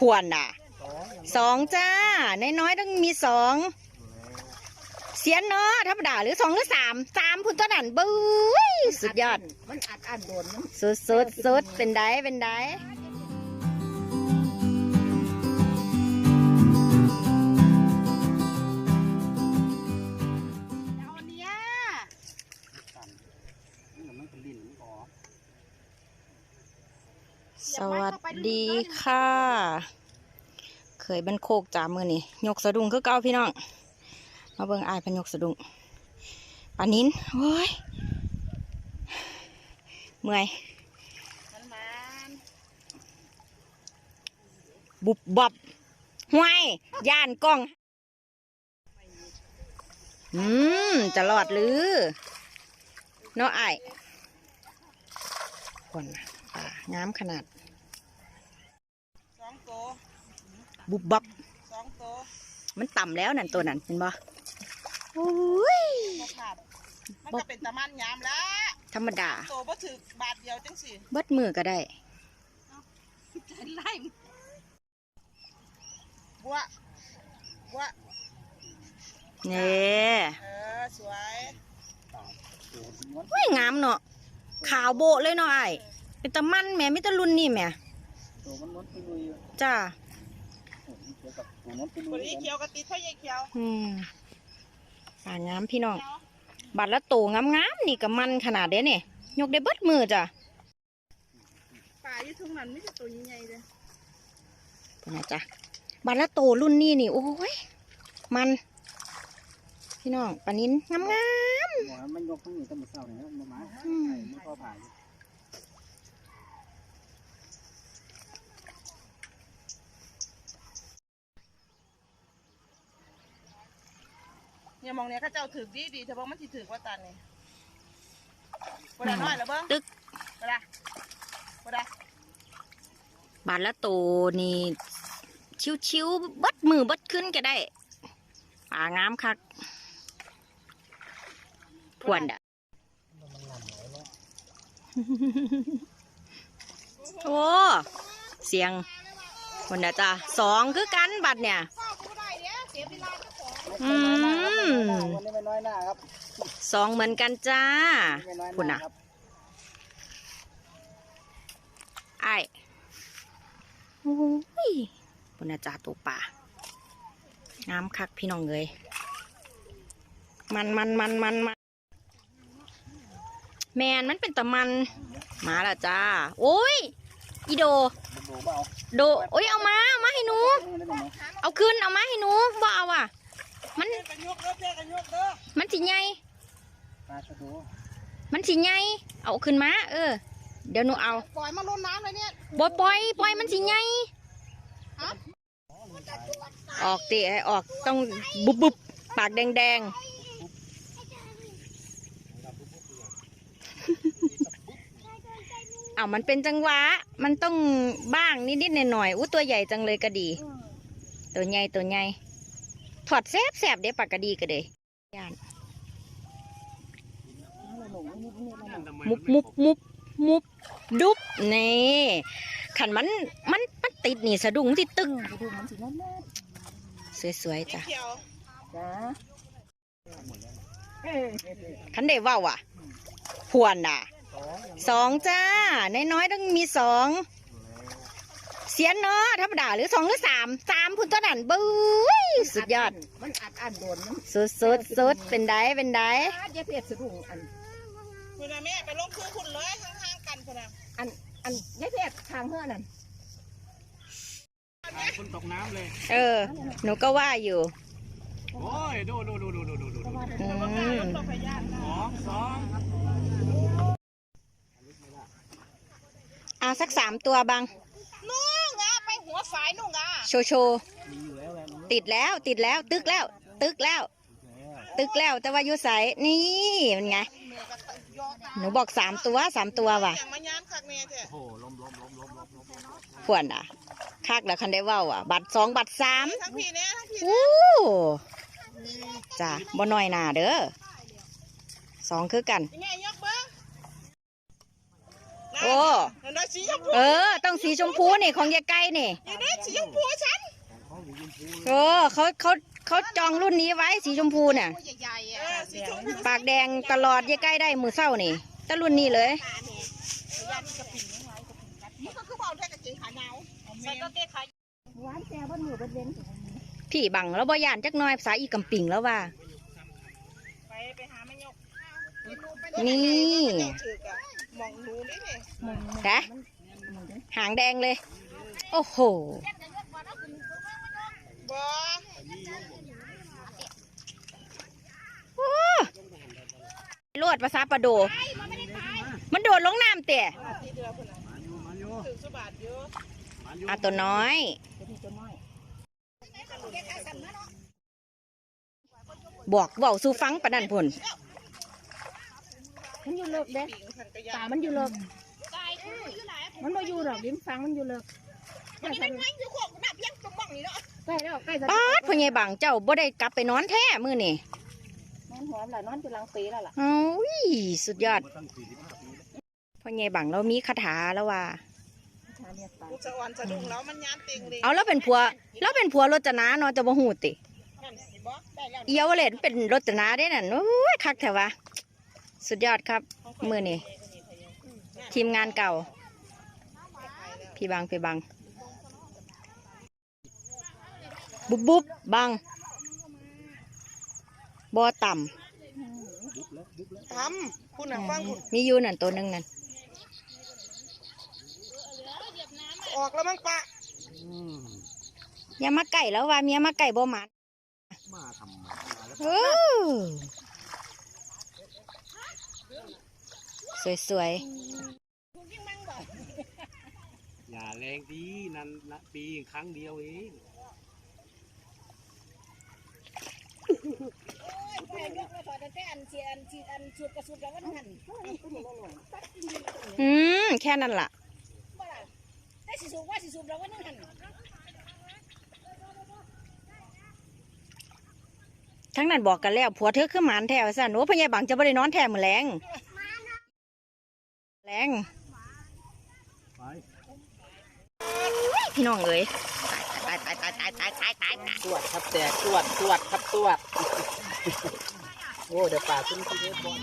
พวนน่ะสองจ้าน้อยๆต้องมีสองเสียนเนาะธรรมดาหรือสองหรือสามสามพุ่นตัวนั้นบุ้ยสุดยอด มันอัดอันโดนมันสุดสุดสุดเป็นได้เป็นได้ ดีค่ะเคยบันโคกจามือนี่ยกสะดุ้งคือเก่าพี่น้อง มาเบิ่งอายเพนยกสะดุ้งปานินโอ้ยเมื่อยมันมันบุบบับห้วยย่านกล้อง อืม จะรอดหรือเนาะไอ้ายคนน่ะป่างามขนาด สองตัว บุบบับสองตัวมันต่ำแล้วนั่นตัวนั้นเห็นบ่โอ้ยบ่ขาดมันก็เป็นตะมันยามแล้วธรรมดาตัวบ่ถึกบาทเดียวจังสิเบิดมือก็ได้ไล่บัวบัวเนี่ยเออสวยไม่งามเนาะขาวโบะเลยเนาะไอ้ายเป็นตะมันแหม่ไม่ตะรุ่นนี่แหม่ตัวมันมันไปลุยจ้า เกี่ยวกับตัวมันไปลุคนยนี้เขียวกะติดเท่ายายเขียวอืมป่างามพี่น้อง บัตรละโตงามๆนี่ก็มันขนาดเด้เนี่ยยกได้เบิดมือจ้ะป่าอยู่ทุ่งนั้นไม่ใช่ตัวใหญ่ๆเลยเป็นไงจ้ะบัตรละโตรุ่นนี้นี่ โอ้ย มัน พี่น้องปลานินงามหมอมันยกทั้งนี้ตั้งแต่เช้าเลยนะมาหมาไอ้มันก็ผ่าน เนี่ยมองเนี่ยเข้าเจ้าถึกดีดีๆเธอบอกมันสิถึกว่าตันนี่บ่ได้น้อยแล้วเบิ่งๆตึกบ่ได้บ่ได้บัตรละโตนี่ ชิวๆเบิดมือเบิดขึ้นก็ได้ป่างามคักพวนดะโอ้เสียงคนนะจ้ะสองคือกันบัตรเนี่ยพ่อกูได้เนี่ย เสียเวลาเจ้าของอืมวันนี้ไม่น้อยหน้าครับสองเหมือนกันจ้าไม่น้อยหคุณน้าน่ะครับไอ้ายโอ้ยคุณนะจ้าตัวป่างามคักพี่น้องเลยมันมันมันมันมันแมนมันเป็นตะมันมาแล้วจ้า โอ้ย อีโดมันดูเปล่าโดโอ้ยเอามาเอามาให้หนูไม่ได้ไหมเอาขึ้นเอามาให้หนูบ่เอาอะ มันเพื่อนกันยกเด้อเพื่อนกันยกเด้อมันสิใหญ่ปลาชะโดมันสิใหญ่เอาขึ้นมาเออ เดี๋ยวหนูเอาปล่อยมาลนน้ำเลยเนี่ยบ่ปล่อยปล่อยมันสิใหญ่ออกติให้ออกต้องบุบบุบปากแดงแดงเอามันเป็นจังหวะ มันต้องบ้างนิดๆหน่อยๆอู้ตัวใหญ่จังเลยก็ดี ตัวใหญ่ตัวใหญ่ ถอดแซบแซบๆเด้ปากกะดีก็เด้ย่านมุบมุบมุบมุบดุบนี่ขันมันมันมันติดนี่สะดุ้งที่ตึกดูมันสินั่นแหละสวยๆจ้ะเขียวจ้าขันได้เว่าอะพวนน่ะสองจ้าน้อยๆต้องมีสอง เสียนเนาะธรรมดาหรือสองหรือสามสามพุ่นตัวนั้นบุ้ยสุดยอด มันอัดอันโดนมันสุดสุดสุดเป็นได้เป็นได้อาจจะเพียดสะดุ้งอันคุณน่ะแม่ไปลงคือคุณเลยข้างๆกันคุณน่ะอันอันยายเพียดทางเฮือนั่นคนตกน้ำเลย เออ หนูก็ว่าอยู่ โอ้ย ดูดูดูดูดูดูดูอืมตกพยานสองสองเอาสักสามตัวบังนู่งอะไปหัว ฝายนู่งอะโชว์โชว์มีอยู่แล้วแหละมันติดแล้วติดแล้ว ตึกแล้ว ตึกแล้ว ตึกแล้วแต่ว่าอยู่ใสนี่มันไงเมื่อก็ยอตาหนูบอกสามตัวสามตัวว่ะอย่างมายามคักแม่แท้โอ้โหล้มล้มล้มล้มล้มล้มพวนอะคักแล้วคันได้เว่าอะ บัตรสองบัตรสามทั้งพี่เนี่ยทั้งพี่อู้จ้ะบ่น้อยหนาเด้อสองคือกันยังไงยกเบิ้งไหน โอ้นั่นน่ะสีชมพูเออ ต้องสีชมพูนี่ของยายไก่นี่นี่นะสีชมพูฉันโอ้เขาเขาเขาจองรุ่นนี้ไว้สีชมพูเนี่ยตัวใหญ่ๆอะสีชมพูปากแดงตลอดยายไก่ได้มือเศร้านี่แต่รุ่นนี้เลยตาเนี่ยยาที่กระปิ่นยังไงกระปิ่นกัดนี่ก็คือเบาแท้กับเกงขาหนาวใส่ก็เกงขาหวานแซ่บนมือบนเว้นพี่บังแล้วบ่ยานจักหน้อยภาษาอีกำปิ่งแล้วว่าไปไปหาแม่ยกนี่ถือกะ มองดูนี่นี่นะหางแดงเลย โอ้โหบ่ลวดภาษาปะโด มันโดดลงน้ำเตะที่เอาอยู่ถือาตัวน้อย บอกเบาสู่ฟังปะนันพุ่น มันอยู่เลิกเด้ปิ่งพันกระยาตามันอยู่เลิกมันบ่อยู่หรอกลิ้มฟังมันอยู่เลิกใกล้นี่มันไม่คือของหน้าเพียงตรงบ้องนี่เนาะแล้วใกล้จะป๊าดพ่อใหญ่บังเจ้าบ่ได้กลับไปนอนแท้มื้อนี่นอนหัวละนอนจุลังปีแล้วล่ะเอ้ยสุดยอดตั้งสี่สิบห้าปีแล้วพ่อใหญ่บังเรามีคาถาแล้วว่าชาเรียกตากูจะอ่อนสะดุ้งแล้วมันยานเต็งเลยเอาแล้วเป็นผัวแล้วเป็นผัวรจนาเนาะจะบ่ฮู้ตินั่นสิบ่ได้แล้วเอียวเลนเป็นรจนาได้นั่นโอ้ยคักแท้วะ สุดยอดครับ มื้อนี้ทีมงานเก่า พี่บังพี่บัง บุบบุบบังบ่ต่ทำคุณน่ะฟังคุณำมีอยู่นั่นตัวหนึงนั่นออกแล้วมั้งปะอืมอย่ามาไก่แล้วว่าเมียมาไก่บ่หมันมาทำมาแล้ว เออ สวยอย่าแรงดีนั่นนะปีครั้งเดียวเองอืม แค่นั้นล่ะทั้งนั้นบอกกันแล้วผัวเธอคือหมานแท้ว่าซั่นโอ้พ่อใหญ่บังจะบ่ได้นอนแท้มื้อแลง แรงไปพี่น้องเอ้ยตายตายตายตายตายตายตายตายตรวจครับแต่ตรวจตรวจครับตรวจโอ้เดี๋ยวป่าขึ้นที่เทปบอล